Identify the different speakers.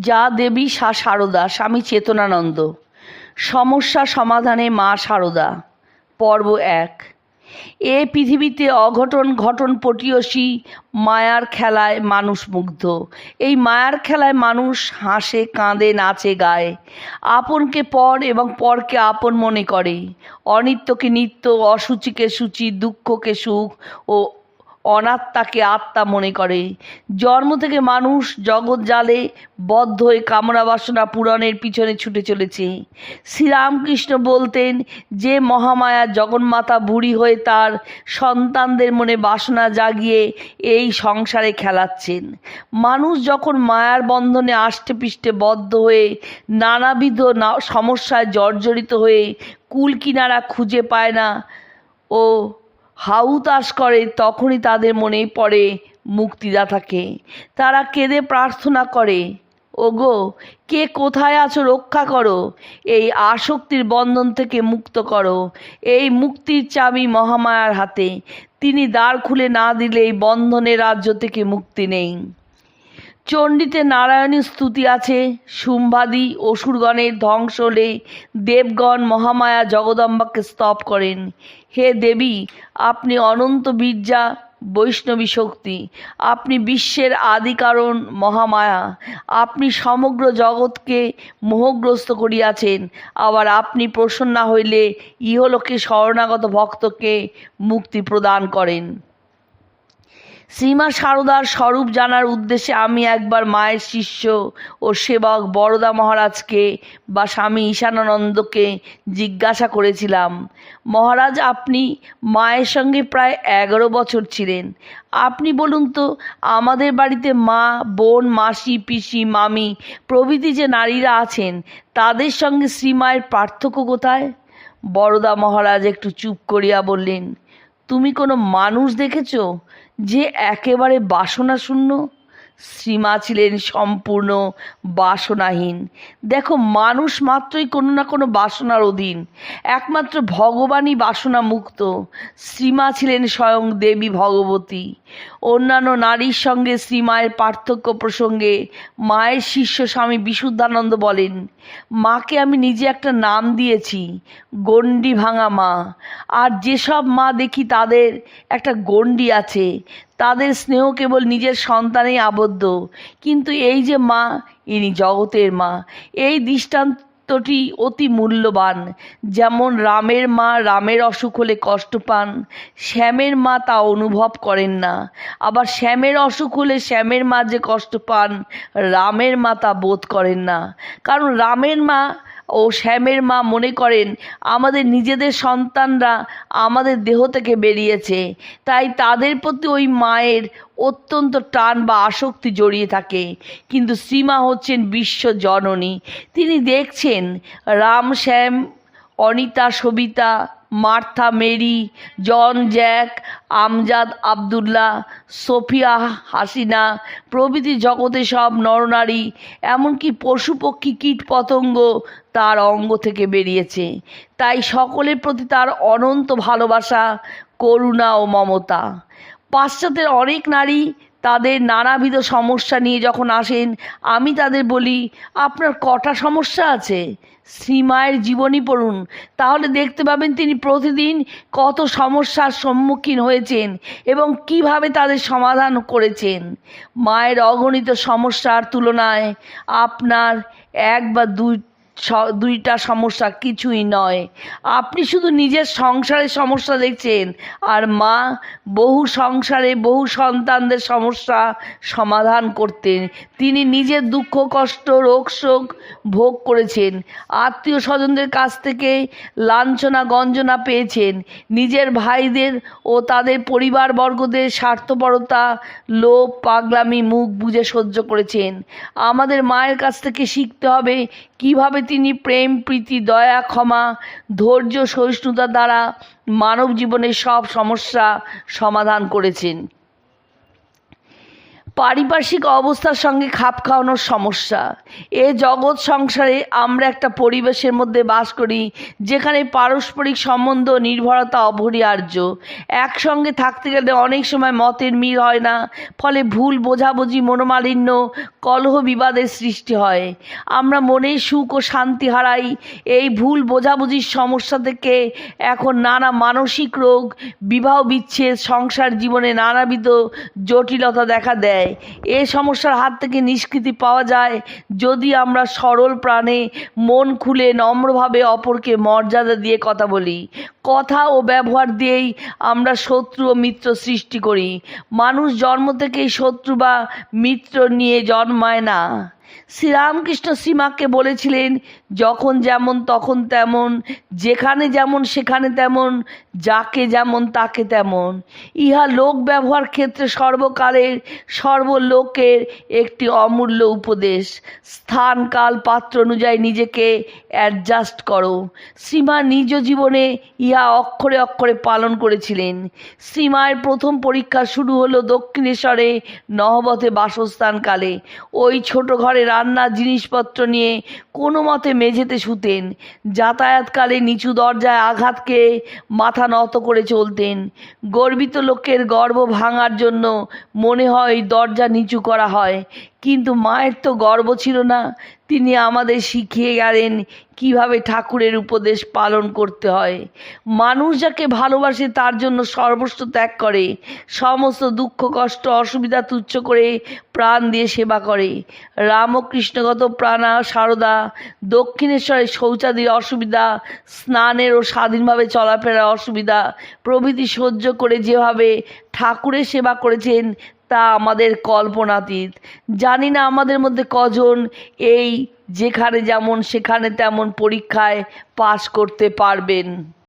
Speaker 1: যা দেবী সা সারদা, স্বামী চেতনানন্দ। সমস্যা সমাধানে মা সারদা। পর্ব এক। এ পৃথিবীতে অঘটন ঘটন পটিয়সী মায়ার খেলায় মানুষ মুগ্ধ। এই মায়ার খেলায় মানুষ হাসে, কাঁদে, নাচে, গায়। আপনকে পর এবং পরকে আপন মনে করে। অনিত্যকে নিত্য, অসুচিকে সূচি, দুঃখকে সুখ ও অনাত্মাকে আত্মা মনে করে। জন্ম থেকে মানুষ জগৎ জালে বদ্ধ হয়ে কামনা বাসনা পূরণের পিছনে ছুটে চলেছে। শ্রীরামকৃষ্ণ বলতেন, যে মহামায়া জগন্মাতা বুড়ি হয়ে তার সন্তানদের মনে বাসনা জাগিয়ে এই সংসারে খেলাচ্ছেন। মানুষ যখন মায়ার বন্ধনে আষ্টে পৃষ্ঠে বদ্ধ হয়ে নানাবিধ সমস্যায় জর্জরিত হয়ে কুল কিনারা খুঁজে পায় না, ও হাউতাস করে, তখনই তাদের মনে পড়ে মুক্তিদাতাকে। তারা কেঁদে প্রার্থনা করে, ওগো, কে কোথায় আছো রক্ষা করো? এই আসক্তির বন্ধন থেকে মুক্ত করো। এই মুক্তির চাবি মহামায়ার হাতে। তিনি দ্বার খুলে না দিলে এই বন্ধনের রাজ্য থেকে মুক্তি নেই। চণ্ডীতে নারায়ণীর স্তুতি আছে শুম্ভাদি অসুরগণের ধ্বংস হলে দেবগণ মহামায়া জগদম্বাকে স্তব করেন। হে দেবী, আপনি অনন্ত বীর্যা, বৈষ্ণবী শক্তি, আপনি বিশ্বের আদি কারণ মহামায়া, আপনি সমগ্র জগৎকে মোহগ্রস্ত করিয়াছেন, আবার আপনি প্রসন্ন হইলে ইহলোকে শরণাগত ভক্তকে মুক্তি প্রদান করেন। শ্রীমা সারদার স্বরূপ জানার উদ্দেশ্যে আমি একবার মায়ের শিষ্য ও সেবক বরদা মহারাজকে বা স্বামী ঈশানানন্দকে জিজ্ঞাসা করেছিলাম, মহারাজ, আপনি মায়ের সঙ্গে প্রায় এগারো বছর ছিলেন। আপনি বলুন তো, আমাদের বাড়িতে মা, বোন, মাসি, পিসি, মামি প্রভৃতি যে নারীরা আছেন, তাদের সঙ্গে শ্রীমায়ের পার্থক্য কোথায়? বরদা মহারাজ একটু চুপ করিয়া বললেন তুমি কোনো মানুষ দেখেছ যে একেবারে বাসনা শূন্য শ্রীমা ছিলেন সম্পূর্ণ বাসনাহীন। দেখো, মানুষ মাত্রই কোনো না কোনো বাসনার অধীন। একমাত্র ভগবানই বাসনা মুক্ত শ্রীমা ছিলেন স্বয়ং দেবী ভগবতী। অন্যান্য নারীর সঙ্গে শ্রীমায়ের পার্থক্য প্রসঙ্গে মায়ের শিষ্য স্বামী বিশুদ্ধানন্দ বলেন, মাকে আমি নিজে একটা নাম দিয়েছি, গণ্ডি ভাঙা মা। আর যেসব মা দেখি তাদের একটা গণ্ডি আছে তাদের স্নেহ কেবল নিজের সন্তানেই আবদ্ধ। কিন্তু এই যে মা, ইনি জগতের মা। এই দৃষ্টান্ত দৃষ্টান্তটি অতি মূল্যবান। যেমন রামের মা রামের অসুখ হলে কষ্ট পান, শ্যামের মা তা অনুভব করেন না। আবার শ্যামের অসুখ হলে শ্যামের মা যে কষ্ট পান, রামের মা তা বোধ করেন না। কারণ রামের মা ও শ্যামের মা মনে করেন, আমাদের নিজেদের সন্তানরা আমাদের দেহ থেকে বেরিয়েছে। তাই তাদের প্রতি ওই মায়ের অত্যন্ত টান বা আসক্তি জড়িয়ে থাকে। কিন্তু শ্রীমা হচ্ছেন বিশ্ব জননী। তিনি দেখছেন Ram, Shyam, Anita, Sabita Martha, Mary, John, Jack, Amjad, Abdullah, Sophia, Hasina, প্রভৃতি জগতে সব নরনারী, এমনকি পশু পক্ষী, কীট পতঙ্গ তার অঙ্গ থেকে বেরিয়েছে। তাই সকলের প্রতি তার অনন্ত ভালোবাসা, করুণা ও মমতা। পাশ্চাত্যের অনেক নারী তাদের নানাবিধ সমস্যা নিয়ে যখন আসেন, আমি তাদের বলি, আপনার কটা সমস্যা আছে? শ্রীমায়ের জীবনী পড়ুন। তাহলে দেখতে পাবেন তিনি প্রতিদিন কত সমস্যার সম্মুখীন হয়েছেন এবং কীভাবে তাদের সমাধান করেছেন। মায়ের অগণিত সমস্যার তুলনায় আপনার এক বা দুই দুইটা সমস্যা কিছুই নয়। আপনি শুধু নিজের সংসারের সমস্যা দেখছেন, আর মা বহু সংসারে বহু সন্তানদের সমস্যা সমাধান করতেন তিনি নিজের দুঃখ, কষ্ট, রোগ, শোক ভোগ করেছেন। আত্মীয় স্বজনদের কাছ থেকে লাঞ্ছনা, গঞ্জনা পেয়েছেন। নিজের ভাইদের ও তাদের পরিবারবর্গদের স্বার্থপরতা, লোভ, পাগলামি, মুখ বুঝে সহ্য করেছেন। আমাদের মায়ের কাছ থেকে শিখতে হবে কীভাবে তিনি প্রেম, প্রীতি, দয়া, ক্ষমা, ধৈর্য, সহিষ্ণুতা দ্বারা মানব জীবনের সব সমস্যা সমাধান করেছেন? পারিপার্শ্বিক অবস্থার সঙ্গে খাপ খাওয়ানোর সমস্যা। এ জগৎ সংসারে আমরা একটা পরিবেশের মধ্যে বাস করি, যেখানে পারস্পরিক সম্বন্ধ, নির্ভরতা, অপরিহার্য। একসঙ্গে থাকতে গেলে অনেক সময় মতের মিল হয় না, ফলে ভুল বোঝাবুঝি, মনোমালিন্য, কলহ বিবাদের সৃষ্টি হয়। আমরা মনে সুখ ও শান্তি হারাই, এই ভুল বোঝাবুঝির সমস্যা থেকে এখন নানা মানসিক রোগ, বিবাহ বিচ্ছেদ, সংসার জীবনে নানাবিধ জটিলতা দেখা দেয়। এ সমস্যার হাত থেকে নিষ্কৃতি পাওয়া যায়। যদি আমরা সরল প্রাণে মন খুলে নম্রভাবে অপরকে মর্যাদা দিয়ে কথা বলি, কথা ও ব্যবহার দিয়েই আমরা শত্রু ও মিত্র সৃষ্টি করি। মানুষ জন্ম থেকেই শত্রু বা মিত্র নিয়ে জন্মায় না। শ্রীরামকৃষ্ণ সীমাকে বলেছিলেন যখন যেমন, তখন তেমন, যেখানে যেমন, সেখানে তেমন, যাকে যেমন, তাকে তেমন। ইহা লোক ব্যবহার ক্ষেত্রে সর্বকালের, সর্বলোকের একটি অমূল্য উপদেশ। স্থান, কাল, পাত্র অনুযায়ী নিজেকে অ্যাডজাস্ট করো। শ্রীমা নিজ জীবনে ইহা অক্ষরে অক্ষরে পালন করেছিলেন। শ্রীমায়ের প্রথম পরীক্ষা শুরু হলো দক্ষিণেশ্বরে নহবতে বাসস্থানকালে। ওই ছোট ঘরে রান্নার জিনিসপত্র নিয়ে কোনো মতে মেঝেতে শুতেন, যাতায়াতকালে নিচু দরজায় আঘাতকে মাথা নত করে চলতেন। গর্বিত লোকের গর্ব ভাঙার জন্য মনে হয় দরজা নিচু করা হয়। কিন্তু মায়ের তো গর্ব ছিল না। তিনি আমাদের শিখিয়ে গেলেন কীভাবে ঠাকুরের উপদেশ পালন করতে হয়। মানুষ যাকে ভালোবাসে তার জন্য সর্বস্ব ত্যাগ করে। সমস্ত দুঃখ, কষ্ট, অসুবিধা তুচ্ছ করে প্রাণ দিয়ে সেবা করে। রামকৃষ্ণগত প্রাণা, সারদা, দক্ষিণেশ্বরের শৌচাদির অসুবিধা, স্নানের ও স্বাধীনভাবে চলাফেরার অসুবিধা প্রভৃতি সহ্য করে যেভাবে ঠাকুরের সেবা করেছেন তা আমাদের কল্পনাতীত। জানি না আমাদের মধ্যে কজন এই যেখানে যেমন, সেখানে তেমন পরীক্ষায় পাশ করতে পারবেন।